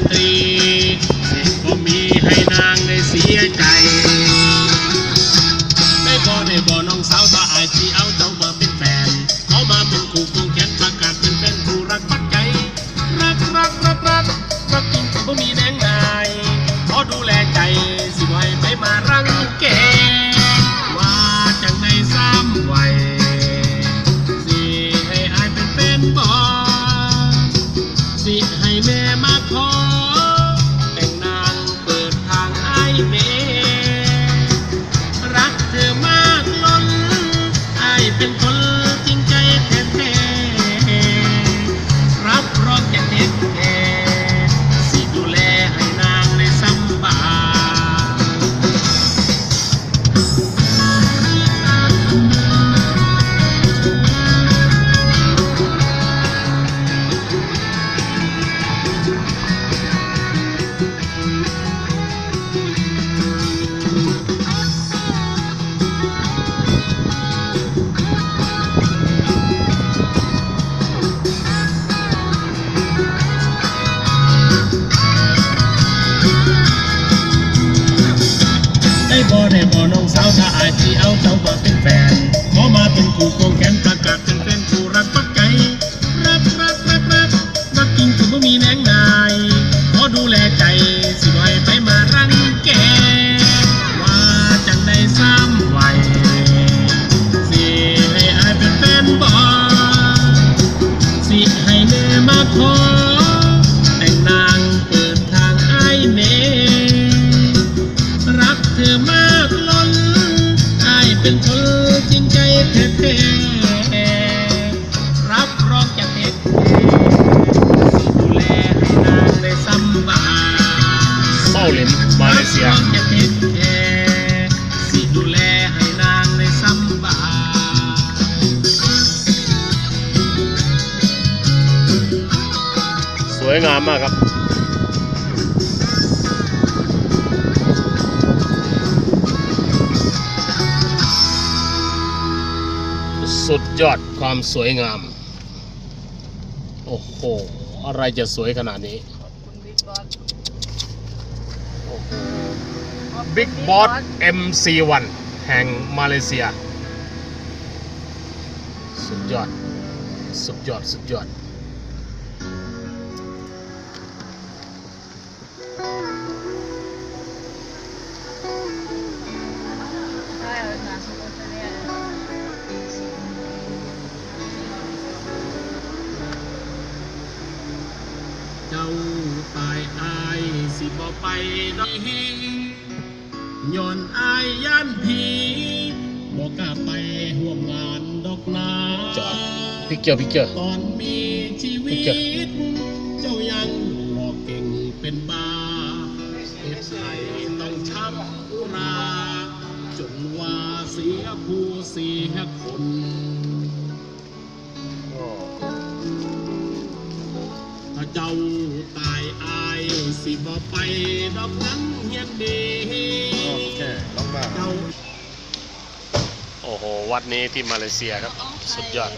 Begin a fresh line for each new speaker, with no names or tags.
นตรี ก็มีให้นางได้เสียใจ บ่ได้บ่น้องสาวถ้าอายที่เอาเจ้ามาเป็นแฟนขอมาเป็นคู่คงแขนประกาศเป็นแฟนผู้รักปักไก่รักรับรับรับรักจริงถึงบ่มีแมงนายขอดูแลใจ รับรองจะเด็ดสิดูแลให้นางได้สำบายเม
าเหลินมาเลเซียรับรอ
งจะเด็ดแท้สิดูแลให้นางได้สำบาย
สวยงามมากครับ สุดยอดความสวยงาม โอ้โห อะไรจะสวยขนาดนี้
บ
ิ๊กบอส MC1 แห่งมาเลเซีย สุดยอด สุดยอด สุดยอด
ไปดอกย้อนอายย่านผีบ่กล้าไปห่วมงานดอกนาจอด
พิกเจอร์พิกเจอร์
ตอนมีชีวิเจ้าตเจ้ายังหลอกเก่งเป็นบ้าเหตุใดต้องช้ำอุราจนว่าเสียผู้เสียคนถ้าเจ้าตายอาย สิบ่ไปดอกนั้นเฮียนดีต้องมาเจ้า
โอ้โห วัดนี้ที่มาเลเซียครับ สุดยอด